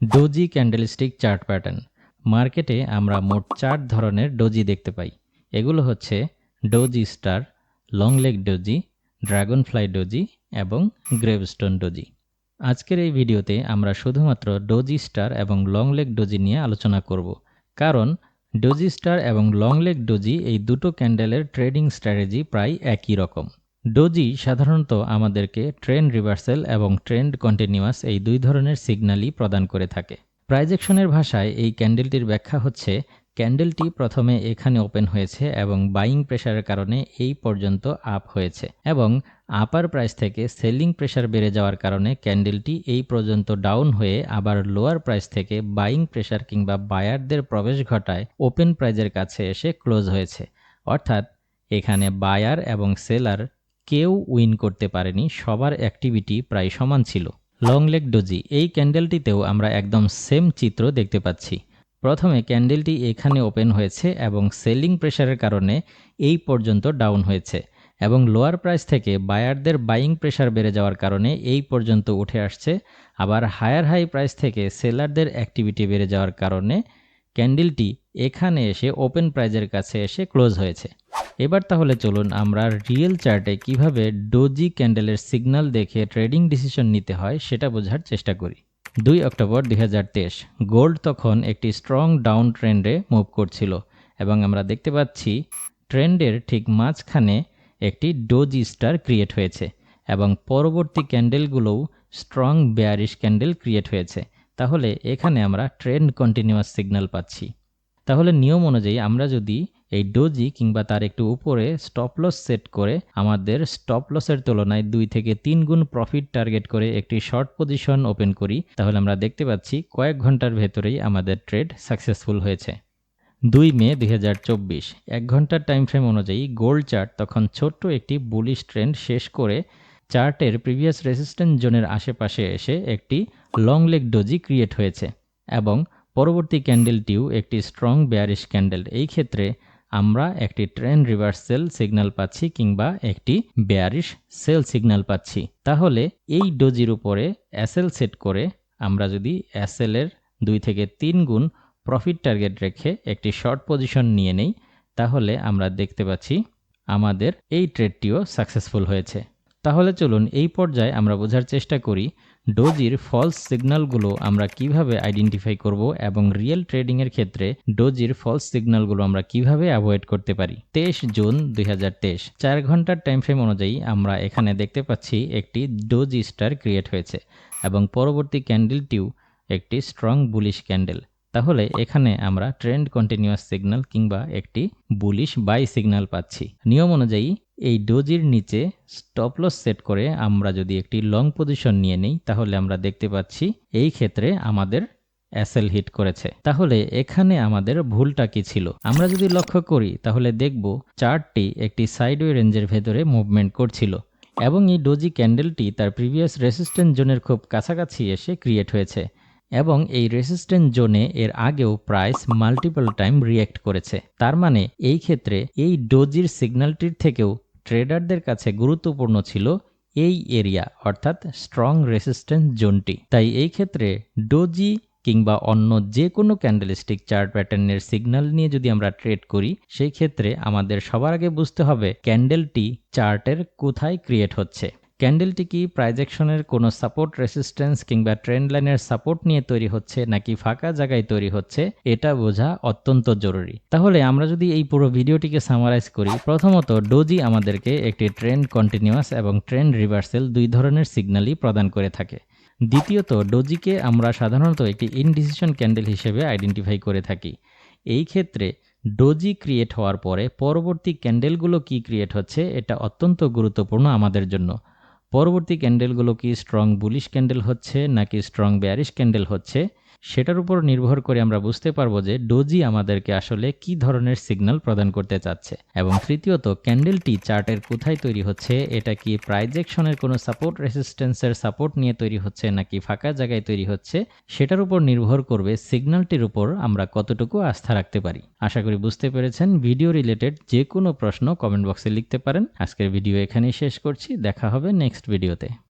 Doji candlestick chart pattern. মার্কেটে আমরা মোট চার ধরনের ডোজি দেখতে পাই। এগুলো হচ্ছে doji star long leg doji dragonfly doji এবং গ্রেভস্টোন ডোজি। আজকের এই ভিডিওতে আমরা শুধুমাত্র ডোজি স্টার এবং লং লেগ ডোজি নিয়ে আলোচনা করব। কারণ ডোজি স্টার এবং লং লেগ ডোজি এই দুটো ক্যান্ডেলের ট্রেডিং স্ট্র্যাটেজি প্রায় একই রকম। ডোজি সাধারণত আমাদেরকে ট্রেন্ড রিভার্সেল এবং ট্রেন্ড কন্টিনিউয়াস এই দুই ধরনের সিগন্যালই প্রদান করে থাকে। প্রাইজেকশনের ভাষায় এই ক্যান্ডেলটির ব্যাখ্যা হচ্ছে ক্যান্ডেলটি প্রথমে এখানে ওপেন হয়েছে এবং বাইং প্রেশারের কারণে এই পর্যন্ত আপ হয়েছে এবং আপার প্রাইস থেকে সেলিং প্রেশার বেড়ে যাওয়ার কারণে ক্যান্ডেলটি এই পর্যন্ত ডাউন হয়ে আবার লোয়ার প্রাইস থেকে বাইং প্রেশার কিংবা বায়ারদের প্রবেশ ঘটায় ওপেন প্রাইজের কাছে এসে ক্লোজ হয়েছে। অর্থাৎ এখানে বায়ার এবং সেলার কেউ উইন করতে পারেনি, সবার অ্যাক্টিভিটি প্রায় সমান ছিল। লং লেগ ডোজি, এই ক্যান্ডেলটিতেও আমরা একদম সেম চিত্র দেখতে পাচ্ছি। প্রথমে ক্যান্ডেলটি এখানে ওপেন হয়েছে এবং সেলিং প্রেশারের কারণে এই পর্যন্ত ডাউন হয়েছে এবং লোয়ার প্রাইস থেকে বায়ারদের বাইং প্রেশার বেড়ে যাওয়ার কারণে এই পর্যন্ত উঠে আসছে। আবার হায়ার হাই প্রাইস থেকে সেলারদের অ্যাক্টিভিটি বেড়ে যাওয়ার কারণে ক্যান্ডেলটি এখানে এসে ওপেন প্রাইজের কাছে এসে ক্লোজ হয়েছে। এবার তাহলে চলুন আমরা রিয়েল চার্টে কীভাবে ডোজি ক্যান্ডেলের সিগন্যাল দেখে ট্রেডিং ডিসিশন নিতে হয় সেটা বোঝার চেষ্টা করি। দুই অক্টোবর দুই হাজার তেইশ গোল্ড তখন একটি স্ট্রং ডাউন ট্রেন্ডে মুভ করছিল এবং আমরা দেখতে পাচ্ছি ট্রেন্ডের ঠিক মাঝখানে একটি ডোজি স্টার ক্রিয়েট হয়েছে এবং পরবর্তী ক্যান্ডেলগুলোও স্ট্রং বেয়ারিশ ক্যান্ডেল ক্রিয়েট হয়েছে। তাহলে এখানে আমরা ট্রেন্ড কন্টিনিউয়াস সিগন্যাল পাচ্ছি। তাহলে নিয়ম অনুযায়ী আমরা যদি এই ডোজি কিংবা তার একটু উপরে স্টপ লস সেট করে আমাদের স্টপ লসের তুলনায় দুই থেকে তিন গুণ প্রফিট টার্গেট করে একটি শর্ট পজিশন ওপেন করি, তাহলে আমরা দেখতে পাচ্ছি কয়েক ঘণ্টার ভেতরেই আমাদের ট্রেড সাকসেসফুল হয়েছে। দুই মে দুই এক ঘণ্টার টাইম ফ্রেম অনুযায়ী গোল্ড চার্ট তখন ছোট্ট একটি বুলিশ ট্রেন্ড শেষ করে চার্টের প্রিভিয়াস রেসিস্ট্যান্ট জোনের আশেপাশে এসে একটি লং লেগ ডোজি ক্রিয়েট হয়েছে এবং পরবর্তী ক্যান্ডেলটিও একটি স্ট্রং বেয়ারিশ ক্যান্ডেল। এই ক্ষেত্রে আমরা একটি ট্রেন রিভার্সেল সিগন্যাল পাচ্ছি কিংবা একটি বেয়ারিশ সেল সিগন্যাল পাচ্ছি। তাহলে এই ডোজির উপরে অ্যাসেল সেট করে আমরা যদি অ্যাসেলের দুই থেকে তিন গুণ প্রফিট টার্গেট রেখে একটি শর্ট পজিশন নিয়ে নেই, তাহলে আমরা দেখতে পাচ্ছি আমাদের এই ট্রেডটিও সাকসেসফুল হয়েছে। তাহলে চলুন এই পর্যায়ে আমরা বোঝার চেষ্টা করি ডোজির ফলস সিগন্যালগুলো আমরা কীভাবে আইডেন্টিফাই করব এবং রিয়েল ট্রেডিংয়ের ক্ষেত্রে ডোজির ফলস সিগন্যালগুলো আমরা কীভাবে অ্যাভয়েড করতে পারি? তেইশ জুন দুই চার ঘণ্টার টাইম ফ্রেম অনুযায়ী আমরা এখানে দেখতে পাচ্ছি একটি ডোজি স্টার ক্রিয়েট হয়েছে এবং পরবর্তী ক্যান্ডেলটিও একটি স্ট্রং বুলিশ ক্যান্ডেল তাহলে এখানে আমরা ট্রেন্ড কন্টিনিউয়াস সিগন্যাল কিংবা একটি বুলিশ বাই সিগন্যাল পাচ্ছি। নিয়ম অনুযায়ী এই ডোজির নিচে স্টপলস সেট করে আমরা যদি একটি লং পজিশন নিয়ে নিই, তাহলে আমরা দেখতে পাচ্ছি এই ক্ষেত্রে আমাদের অ্যাসেল হিট করেছে। তাহলে এখানে আমাদের ভুলটা কি ছিল? আমরা যদি লক্ষ্য করি, তাহলে দেখব চার্টটি একটি সাইডওয়ে রেঞ্জের ভেতরে মুভমেন্ট করছিল এবং এই ডোজি ক্যান্ডেলটি তার প্রিভিয়াস রেসিস্ট্যান্ট জোনের খুব কাছাকাছি এসে ক্রিয়েট হয়েছে এবং এই রেসিস্ট্যান্ট জোনে এর আগেও প্রাইস মাল্টিপল টাইম রিয়্যাক্ট করেছে। তার মানে এই ক্ষেত্রে এই ডোজির সিগন্যালটির থেকেও ট্রেডারদের কাছে গুরুত্বপূর্ণ ছিল এই এরিয়া, অর্থাৎ স্ট্রং রেসিস্ট্যান্স জোনটি। তাই এই ক্ষেত্রে ডোজি কিংবা অন্য যে কোনো ক্যান্ডেলস্টিক চার্ট প্যাটার্নের সিগন্যাল নিয়ে যদি আমরা ট্রেড করি, সেই ক্ষেত্রে আমাদের সবার আগে বুঝতে হবে ক্যান্ডেলটি চার্টের কোথায় ক্রিয়েট হচ্ছে। ক্যান্ডেলটি কি প্রাইজেকশনের কোনো সাপোর্ট রেসিস্ট্যান্স কিংবা ট্রেন্ড লাইনের সাপোর্ট নিয়ে তৈরি হচ্ছে নাকি ফাঁকা জায়গায় তৈরি হচ্ছে? এটা বোঝা অত্যন্ত জরুরি। তাহলে আমরা যদি এই পুরো ভিডিওটিকে সামারাইজ করি, প্রথমত ডোজি আমাদেরকে একটি ট্রেন্ড কন্টিনিউয়াস এবং ট্রেন্ড রিভার্সেল দুই ধরনের সিগন্যালই প্রদান করে থাকে। দ্বিতীয়ত ডোজিকে আমরা সাধারণত একটি ইনডিসিশন ক্যান্ডেল হিসেবে আইডেন্টিফাই করে থাকি। এই ক্ষেত্রে ডোজি ক্রিয়েট হওয়ার পরে পরবর্তী ক্যান্ডেলগুলো কি ক্রিয়েট হচ্ছে, এটা অত্যন্ত গুরুত্বপূর্ণ আমাদের জন্য। পরবর্তী ক্যান্ডেলগুলো কি স্ট্রং বুলিশ ক্যান্ডেল হচ্ছে নাকি স্ট্রং ব্যারিশ ক্যান্ডেল হচ্ছে? সেটার উপর নির্ভর করে আমরা বুঝতে পারব যে ডোজি আমাদেরকে আসলে কি ধরনের সিগন্যাল প্রদান করতে চাচ্ছে। এবং তৃতীয়ত ক্যান্ডেলটি চার্টের কোথায় তৈরি হচ্ছে, এটা কি প্রাইজেকশনের কোনো সাপোর্ট রেসিস্ট্যান্সের সাপোর্ট নিয়ে তৈরি হচ্ছে নাকি ফাঁকা জায়গায় তৈরি হচ্ছে, সেটার উপর নির্ভর করবে সিগন্যালটির উপর আমরা কতটুকু আস্থা রাখতে পারি। আশা করি বুঝতে পেরেছেন। ভিডিও রিলেটেড যে কোনো প্রশ্ন কমেন্ট বক্সে লিখতে পারেন। আজকের ভিডিও এখানেই শেষ করছি। দেখা হবে নেক্সট ভিডিওতে।